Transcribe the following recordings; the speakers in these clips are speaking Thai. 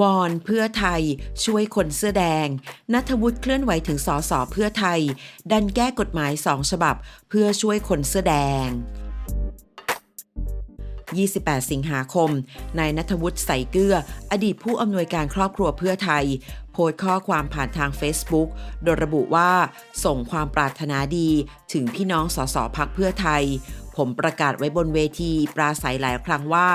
วอนเพื่อไทย ช่วยคนเสื้อแดงนัทวุฒิเคลื่อนไหวถึงสสเพื่อไทย ดันแก้กฎหมายสองฉบับ เพื่อช่วยคนเสื้อแดง 28 สิงหาคม นายนัทวุฒิใสเกลือ อดีตผู้อำนวยการครอบครัวเพื่อไทย โพสต์ข้อความผ่านทาง Facebook โดยระบุว่า ส่งความปรารถนาดี ถึงพี่น้องสสพักเพื่อไทย ผมประกาศไว้บนเวที ปราศัยหลายครั้งว่า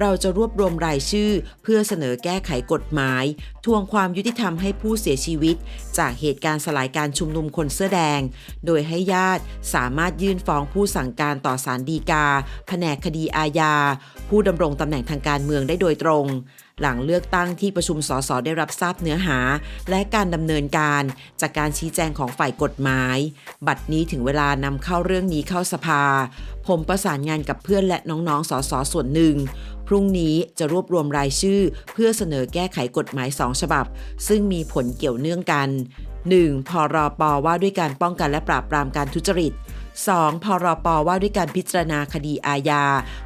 เราจะรวบรวมรายชื่อ เพื่อเสนอแก้ไขกฎหมายทวงความยุติธรรมให้ผู้เสียชีวิต จากเหตุการณ์สลายการชุมนุมคนเสื้อแดง โดยให้ญาติสามารถยื่นฟ้องผู้สั่งการต่อศาลฎีกา แผนกคดีอาญา ผู้ดำรงตำแหน่งทางการเมืองได้โดยตรง หลังเลือกตั้งที่ประชุมสสได้รับทราบเนื้อหา และการดำเนินการจากการชี้แจงของฝ่ายกฎหมาย บัดนี้ถึงเวลานำเข้าเรื่องนี้เข้าสภา ผมประสานงานกับเพื่อนและน้องๆสสส่วนหนึ่ง รุ่งนี้จะรวบรวมรายชื่อ เพื่อเสนอแก้ไขกฎหมาย 2 ฉบับ ซึ่งมีผลเกี่ยวเนื่องกัน 1. พรปว่าด้วยการป้องกันและปราบปรามการทุจริต 2. พรปว่าด้วยการพิจารณาคดีอาญา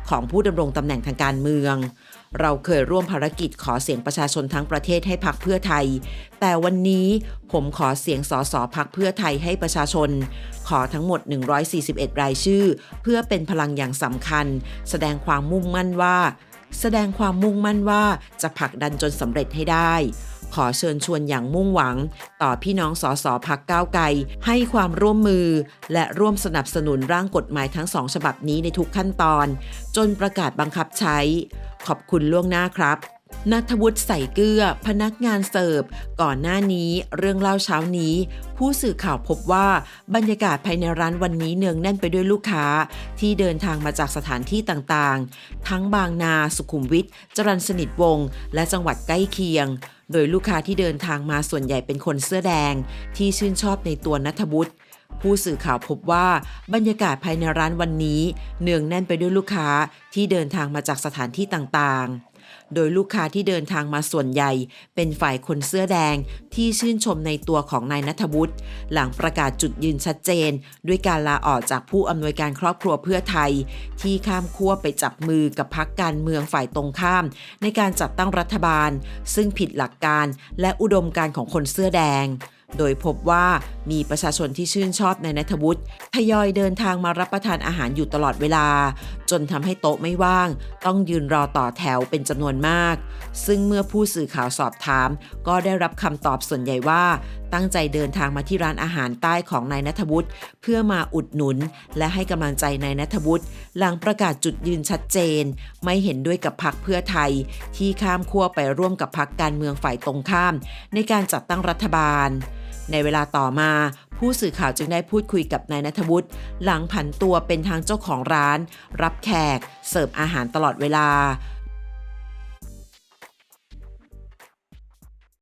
ของผู้ดำรงตำแหน่งทางการเมือง เราเคยร่วมภารกิจขอเสียงประชาชนทั้งประเทศให้พักเพื่อไทย แต่วันนี้ผมขอเสียงสสพักเพื่อไทยให้ประชาชน ขอทั้งหมด 141 รายชื่อ เพื่อเป็นพลังอย่างสำคัญ แสดงความมุ่งมั่นว่า แสดงความมุ่งมั่นว่าจะผลักดันจนสำเร็จให้ได้ ขอเชิญชวนอย่างมุ่งหวัง ต่อพี่น้องสสพักก้าวไกล ให้ความร่วมมือ และร่วมสนับสนุนร่างกฎหมายทั้งสองฉบับนี้ในทุกขั้นตอน จนประกาศบังคับใช้ ขอบคุณล่วงหน้าครับ นัทวุฒิใส่เกลือ พนักงานเสิร์ฟ ก่อนหน้านี้เรื่องเล่าเช้านี้ ผู้สื่อข่าวพบว่าบรรยากาศภายในร้านวันนี้เนืองแน่นไปด้วยลูกค้า ที่เดินทางมาจากสถานที่ต่างๆ ทั้งบางนาสุขุมวิทจรัญสนิทวงศ์และจังหวัดใกล้เคียง โดยลูกค้าที่เดินทางมาส่วนใหญ่เป็นคนเสื้อแดง ที่ชื่นชอบในตัวนัทวุฒิผู้สื่อข่าวพบว่าบรรยากาศภายในร้านวันนี้ เนืองแน่นไปด้วยลูกค้าที่เดินทางมาจากสถานที่ต่างๆ โดยลูกค้าที่เดินทางมาส่วนใหญ่ เป็นฝ่ายคนเสื้อแดงที่ชื่นชมในตัวของนายนัทวุฒิหลังประกาศจุดยืนชัดเจน ด้วยการลาออกจากผู้อำนวยการครอบครัวเพื่อไทย ที่ข้ามขั้วไปจับมือกับพักการเมืองฝ่ายตรงข้าม ในการจัดตั้งรัฐบาล ซึ่งผิดหลักการและอุดมการของคนเสื้อแดง โดยพบว่ามีประชาชนที่ชื่นชอบในนัทวุฒิทยอยเดินทางมารับประทานอาหารอยู่ตลอดเวลา จนทำให้โต๊ะไม่ว่าง ต้องยืนรอต่อแถวเป็นจำนวนมาก ซึ่งเมื่อผู้สื่อข่าวสอบถาม ก็ได้รับคำตอบส่วนใหญ่ว่า ตั้งใจเดินทางมาที่ร้านอาหารใต้ของนายนัทวุฒิเพื่อมาอุดหนุน และให้กำลังใจนายนัทวุฒิหลังประกาศจุดยืนชัดเจน ไม่เห็นด้วยกับพรรคเพื่อไทย ที่ข้ามขั้วไปร่วมกับพรรคการเมืองฝ่ายตรงข้าม ในการจัดตั้งรัฐบาล ในเวลาต่อมา ผู้สื่อข่าวจึงได้พูดคุยกับนายนัทวุฒิหลังผันตัวเป็นทางเจ้าของร้าน รับแขก เสิร์ฟอาหารตลอดเวลา